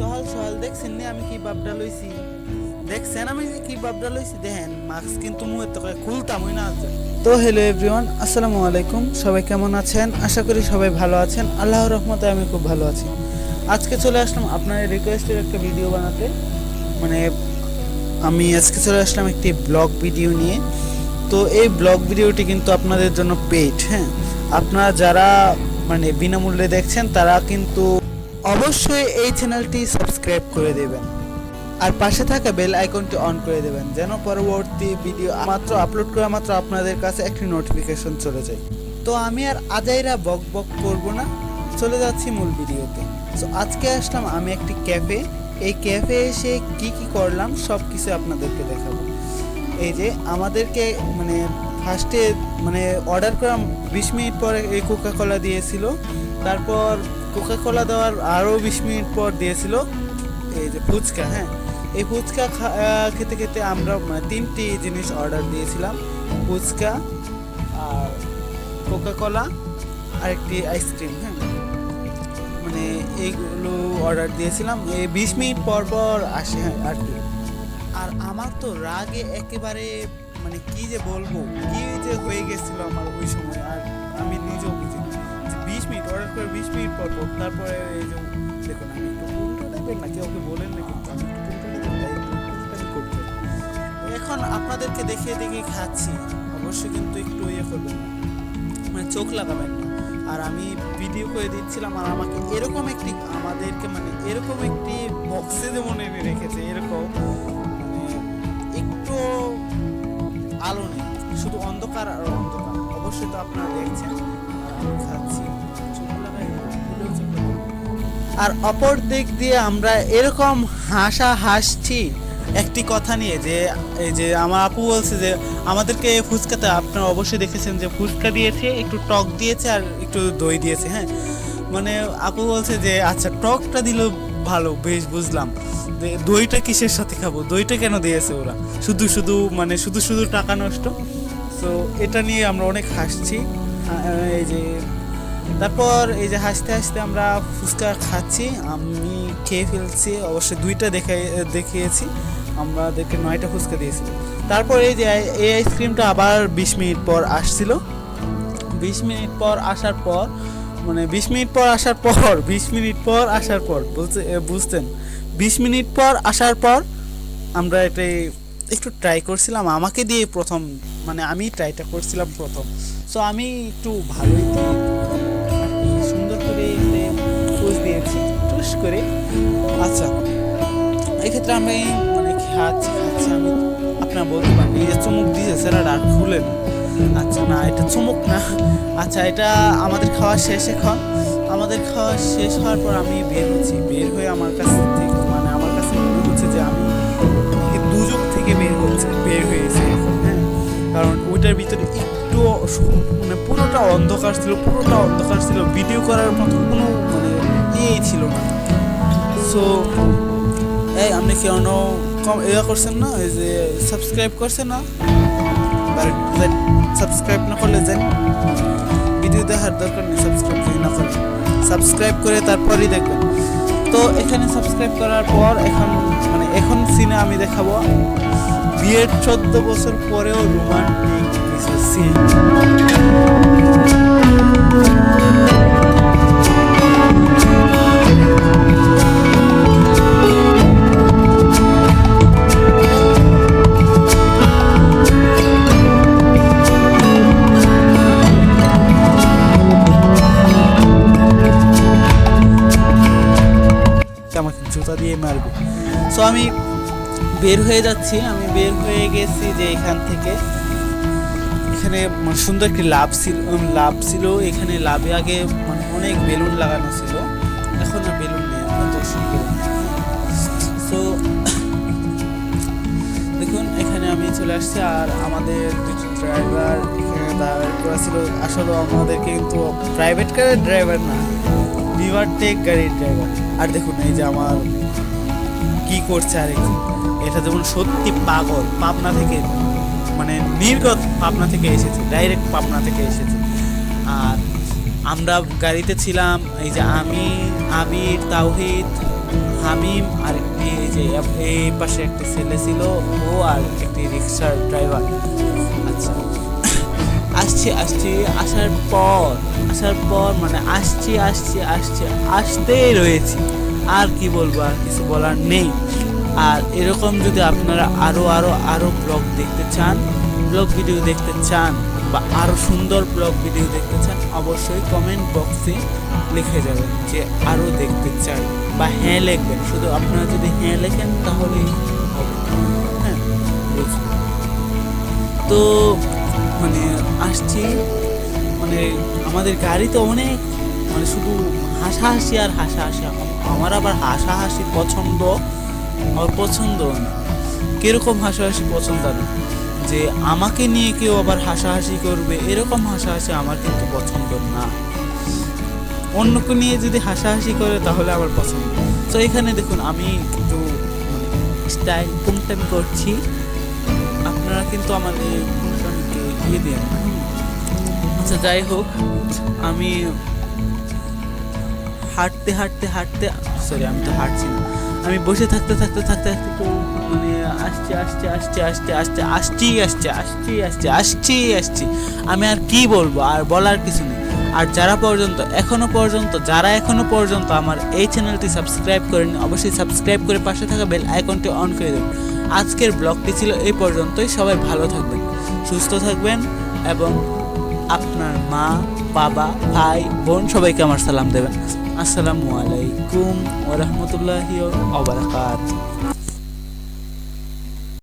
সহল সহল দেখছেন নি আমি কি বাপটা লইছি দেখছেন আমি কি বাপটা লইছি দেখেন মাস্ক কিন্তু মুখে তো খুলতাম না তো হ্যালো এভরিওয়ান আসসালামু আলাইকুম। সবাই কেমন আছেন? আশা করি সবাই ভালো আছেন। আল্লাহর রহমতে আমি খুব ভালো আছি। আজকে চলে আসলাম আপনার রিকোয়েস্টের একটা ভিডিও বানাতে। মানে আমি আজকে চলে আসলাম একটি ব্লগ ভিডিও নিয়ে। তো এই ব্লগ ভিডিওটি কিন্তু আপনাদের জন্য পেইড হ্যাঁ? আপনারা যারা মানে বিনামূল্যে দেখছেন, তারা কিন্তু অবশ্যই এই চ্যানেলটি সাবস্ক্রাইব করে দেবেন। আর পাশে থাকা বেল আইকনটি অন করে দেবেন, যেন পরবর্তী ভিডিও মাত্র আপলোড করা মাত্র আপনাদের কাছে একটি নোটিফিকেশন চলে যায়। তো আমি আর আজাইরা বক বক করব না, চলে যাচ্ছি মূল ভিডিওতে। তো আজকে আসলাম আমি একটি ক্যাফে, এই ক্যাফে এসে কি কি করলাম সব কিছু আপনাদেরকে দেখাবো। এই যে আমাদেরকে মানে ফার্স্টে মানে অর্ডার করা বিশ মিনিট পরে এই কোকা কোলা দিয়েছিল, তারপর কোকা কোলা দেওয়ার আরও বিশ মিনিট পর দিয়েছিল এই যে ফুচকা হ্যাঁ। এই ফুচকা খেতে খেতে আমরা মানে তিনটি জিনিস অর্ডার দিয়েছিলাম। ফুচকা আর কোকা কোলা আর একটি আইসক্রিম হ্যাঁ। মানে এইগুলো অর্ডার দিয়েছিলাম। এই বিশ মিনিট পর পর আসে হ্যাঁ, আর কি। আর আমার তো রাগে একেবারে মানে কি যে বলব কি যে হয়ে গেছিল আমার ওই সময় আর আমি নিজেও বুঝি বিশ মিনিট অর্ডার করে বিশ মিনিট পর পর। তারপরে এই যে দেখুন, আমি একটু উল্টো টাইপের না, কেউ ওকে বলেন না কিন্তু আমি একটু করতে এখন আপনাদেরকে দেখিয়ে দেখিয়ে খাচ্ছি। অবশ্যই কিন্তু একটু ইয়ে করবেন মানে চোখ লাগাবেন না। আর আমি ভিডিও করে দিচ্ছিলাম আর আমাকে এরকম একটি আমাদেরকে মানে এরকম একটি বক্সে যেমন এনে রেখেছে, এরকম। মানে একটু আলো নেই। শুধু অন্ধকার আর অন্ধকার। অবশ্যই তো আপনারা দেখছেন। আর অপর দিক দিয়ে আমরা এরকম হাসা হাসছি। একটি কথা নিয়ে যে, এই যে আমার আপু বলছে যে, আমাদেরকে ফুচকাতে আপনারা অবশ্যই দেখেছেন যে ফুচকা দিয়েছে, একটু টক দিয়েছে আর একটু দই দিয়েছে হ্যাঁ। মানে আপু বলছে যে আচ্ছা টকটা দিল ভালো, বেশ বুঝলাম। দইটা কিসের সাথে খাব? দইটা কেন দিয়েছে ওরা? শুধু শুধু মানে শুধু শুধু টাকা নষ্ট? তো এটা নিয়ে আমরা অনেক হাসছি। এই যে তারপর এই যে হাসতে হাসতে আমরা ফুচকা খাচ্ছি, আমি খেয়ে ফেলছি, অবশ্যই দুইটা দেখাই দেখিয়েছি আমাদেরকে নয়টা ফুচকা দিয়েছিল তারপর এই যে এই আইসক্রিমটা আবার বিশ মিনিট পর আসছিল। বিশ মিনিট পর আসার পর মানে বিশ মিনিট পর আসার পর, বিশ মিনিট পর আসার পর বলতে বুঝতেন। বিশ মিনিট পর আসার পর আমরা এটাই একটু ট্রাই করছিলাম, আমাকে দিয়ে প্রথম মানে আমি ট্রাইটা করছিলাম প্রথম। সো আমি একটু ভালোই পোজ টুস করে। আচ্ছা এক্ষেত্রে আমি মানে খাচ্ছি খাচ্ছি আমি আপনার বলতে পারেন এই যে চুমুক দিয়েছে, সেটা আর খুলে না। আচ্ছা না, এটা চুমুক না। আচ্ছা এটা আমাদের খাওয়া শেষ এখন। আমাদের খাওয়া শেষ হওয়ার পর আমি বের হচ্ছি। বের হয়ে আমার কাছে থেকে মানে আমার কাছে মনে হচ্ছে যে আমি দুযোগ থেকে বের হচ্ছে, বের হয়েছে হ্যাঁ? কারণ ওইটার ভিতরে একটু মানে পুরোটা অন্ধকার ছিল, পুরোটা অন্ধকার ছিল। ভিডিও করার মতো কোনো মানে ইয়েই ছিল না। সো এই আপনি কেন কম ইয়ে করছেন না? এই যে সাবস্ক্রাইব করছেন না? সাবস্ক্রাইব না করলে যান ভিডিও দেখার দরকার নেই সাবস্ক্রাইব যদি না করেন সাবস্ক্রাইব করে তারপরই দেখবেন। তো এখানে সাবস্ক্রাইব করার পর এখন মানে এখন সিনে আমি দেখাবো। বিয়ের চোদ্দ বছর পরেও রোমান্টিক কিছু সিন দিয়ে মারবে সো আমি বের হয়ে যাচ্ছি। আমি বের হয়ে গেছি যে এখান থেকে। এখানে মানে সুন্দর একটি লাভ ছিল লাভ ছিল। এখানে লাভে আগে মানে অনেক বেলুন লাগানো ছিল। এখন আর বেলুন নেই দর্শন বেলুন সো দেখুন, এখানে আমি চলে আসছি আর আমাদের দুটি ড্রাইভার এখানে দাঁড় করা ছিল আসলে আমাদেরকে কিন্তু প্রাইভেট কারের ড্রাইভার না লিভার টেক গাড়ির ড্রাইভার আর দেখুন, এই যে আমার কি করছে আর এটা যেমন সত্যি পাগল। পাবনা থেকে মানে নির্গত পাবনা থেকে এসেছে ডাইরেক্ট পাবনা থেকে এসেছে। আর আমরা গাড়িতে ছিলাম, এই যে আমি আবির তাওহিদ, হামিম, আর একটি এই যে এই পাশে একটি ছেলে ছিল, ও আর একটি রিক্সার ড্রাইভার আচ্ছা আসছি আসছি, আসার পর আসার পর মানে আসছি আসছি আসছি, আসতেই রয়েছি। আর কি বলব, আর কিছু বলার নেই। আর এরকম যদি আপনারা আরও আরও আরও ব্লগ দেখতে চান ব্লগ ভিডিও দেখতে চান বা আরও সুন্দর ব্লগ ভিডিও দেখতে চান, অবশ্যই কমেন্ট বক্সে লিখে যাবেন যে আরও দেখতে চাই বা হ্যাঁ লিখবেন। শুধু আপনারা যদি হ্যাঁ লেখেন তাহলেই হ্যাঁ তো মানে আসছি মানে আমাদের গাড়ি তো অনেক মানে শুধু হাসাহাসি আর হাসাহাসি আমার আবার হাসাহাসি পছন্দ? আমার পছন্দ না। কীরকম হাসাহাসি পছন্দ না যে আমাকে নিয়ে কেউ আবার হাসাহাসি করবে, এরকম হাসাহাসি আমার কিন্তু পছন্দ না। অন্যকে নিয়ে যদি হাসাহাসি করে, তাহলে আমার পছন্দ। তো এখানে দেখুন, আমি একটু স্টাইল পুংটামি করছি, আপনারা কিন্তু আমাদের পুংটামিকে ইয়ে দিয়ে আচ্ছা যাই হোক, আমি হাঁটতে হাঁটতে হাঁটতে সরি আমি তো হাঁটছি না আমি বসে থাকতে থাকতে থাকতে থাকতে তো মানে আসছে আসছে আসছে আসছে আসছে আসছি আসছে আসছি আসছে আসছি আসছি আমি আর কি বলব আর বলার কিছু নেই আর যারা পর্যন্ত এখনও পর্যন্ত যারা এখনও পর্যন্ত আমার এই চ্যানেলটি সাবস্ক্রাইব করেন অবশ্যই সাবস্ক্রাইব করে পাশে থাকা বেল আইকনটি অন করে দেবেন আজকের ব্লগটি ছিল এই পর্যন্তই সবাই ভালো থাকবেন সুস্থ থাকবেন এবং আপনার মা বাবা ভাই বোন সবাইকে আমার সালাম দেবেন। আসসালামু আলাইকুম ওরহমতুল্লাহ ওবরাকাত